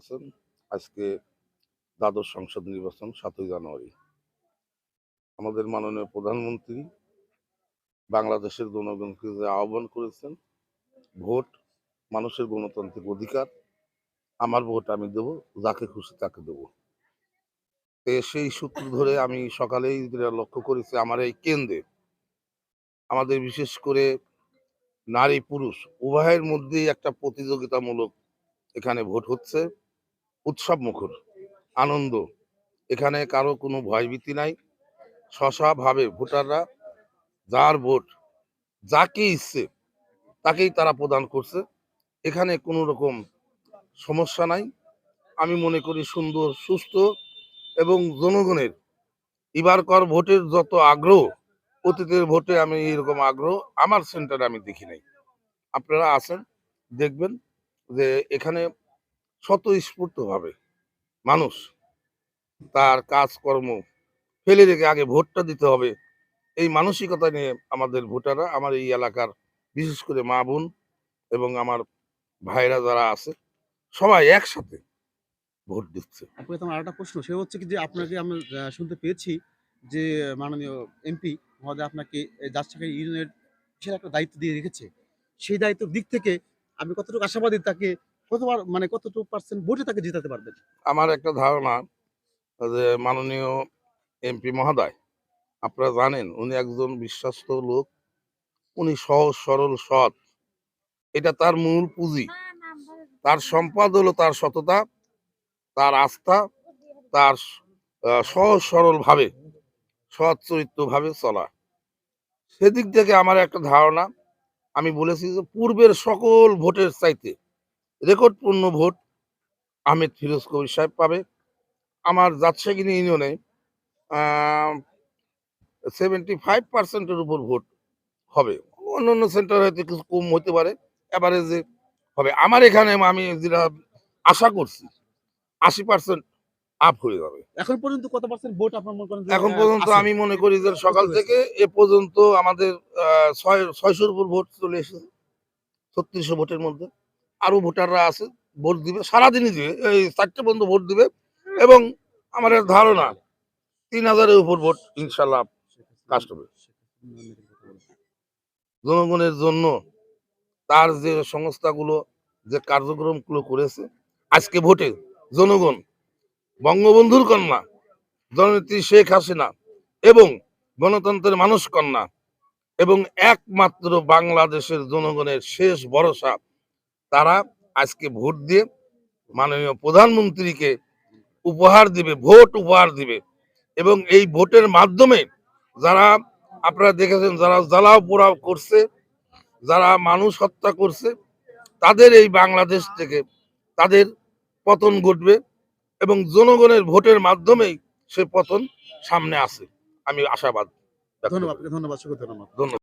আছেন। আজকে দ্বাদশ সংসদ নির্বাচন সাতই জানুয়ারি। আমাদের মাননীয় প্রধানমন্ত্রী বাংলাদেশের জনগণকে যে আহ্বান করেছেন, ভোট মানুষের গণতান্ত্রিক অধিকার, আমার ভোট আমি দেব, যাকে খুশি তাকে দেব। সেই সূত্র ধরে আমি সকালেই লক্ষ্য করেছি, আমার এই কেন্দ্রে আমাদের বিশেষ করে নারী পুরুষ উভয়ের মধ্যেই একটা প্রতিযোগিতামূলক এখানে ভোট হচ্ছে। উৎসব মুখর, আনন্দ। এখানে কারও কোনো ভয়ভীতি নাই। ভাবে ভোটাররা যার ভোট, যাকে ইচ্ছে, তাকেই তারা প্রদান করছে। এখানে কোনো রকম সমস্যা নাই। আমি মনে করি সুন্দর, সুস্থ এবং জনগণের এবারকার ভোটের যত আগ্রহ, অতীতের ভোটে আমি এরকম আগ্রহ আমার সেন্টারে আমি দেখি নাই। আপনারা আসেন দেখবেন যে এখানে স্বতঃস্ফূর্তভাবে মানুষ তার কাজকর্ম ফেলে রেখে আগে ভোটটা দিতে হবে। এই মানসিকতা নিয়ে আমাদের ভোটাররা, আমার এই এলাকার বিশেষ করে মা বোন এবং আমার ভাইরা যারা আছে, সবাই একসাথে ভোট দিচ্ছে। আপনাকে তো আমার আরেকটা প্রশ্ন, সে হচ্ছে কি যে আপনাকে আমরা শুনতে পেয়েছি যে মাননীয় এমপি মহোদয় আপনাকে রাজশাহী ইউনিয়নের বিশাল একটা দায়িত্ব দিয়ে রেখেছে। সেই দায়িত্বের দিক থেকে আমি কতটুকু আশাবাদী তাকে কতবার মানে কতটুকু পার্সেন্ট ভোটে তাকে জিতাতে পারবেন? আমার একটা ধারণা যে মাননীয় এমপি মহোদয়, আপনারা জানেন উনি একজন বিশ্বস্ত লোক, উনি সহজ, সরল, সৎ। এটা তার মূল পুঁজি। তার সম্পদ হলো তার সততা, তার আস্থা, তার সহজ সরল ভাবে সৎ চরিত্র ভাবে চলা। সেদিক থেকে আমার একটা ধারণা, আমি বলেছি যে পূর্বের সকল ভোটের চাইতে রেকর্ডপূর্ণ ভোট আহমেদ ফিরোজ কবির সাহেব পাবে। আমার জাতসাগিনী ইউনিয়নে সেভেন্টি ফাইভ পার্সেন্টের উপর ভোট হবে। অন্য অন্য সেন্টার হয়তো কিছু কম হতে পারে অ্যাভারেজে হবে। আমার এখানে আমি যেটা আশা করছি আশি পার্সেন্ট আপ হয়ে যাবে। এখন পর্যন্ত কত পার্সেন্ট ভোট আপনার মনে করেন এখন পর্যন্ত আমি মনে করি যে সকাল থেকে এ পর্যন্ত আমাদের ছয় ছয়শোর উপর ভোট চলে এসেছে। ছত্রিশশো ভোটের মধ্যে। আরও ভোটাররা আছে, ভোট দিবে, সারাদিনই দিবে, এই চারটে বন্ধু ভোট দিবে এবং আমার ধারণা, তিন হাজারের উপর ভোট ইনশাল্লাহ কাস্ট হবে জনগণের জন্য তার যে সংস্থাগুলো, যে কার্যক্রমগুলো করেছে, আজকে ভোটে জনগণ, বঙ্গবন্ধুর কন্যা, জননেত্রী শেখ হাসিনা এবং গণতন্ত্রের মানুষ কন্যা এবং একমাত্র বাংলাদেশের জনগণের শেষ ভরসা তারা আজকে ভোট দিয়ে মাননীয় প্রধানমন্ত্রীকে উপহার দিবে ভোট উপহার দিবে। এবং এই ভোটের মাধ্যমে যারা আপনারা দেখেছেন যারা জ্বালাও পোড়াও করছে যারা মানুষ হত্যা করছে তাদের এই বাংলাদেশ থেকে তাদের পতন ঘটবে এবং জনগণের ভোটের মাধ্যমেই সে পতন সামনে আসে। আমি আশাবাদ ধন্যবাদ ধন্যবাদ ধন্যবাদ।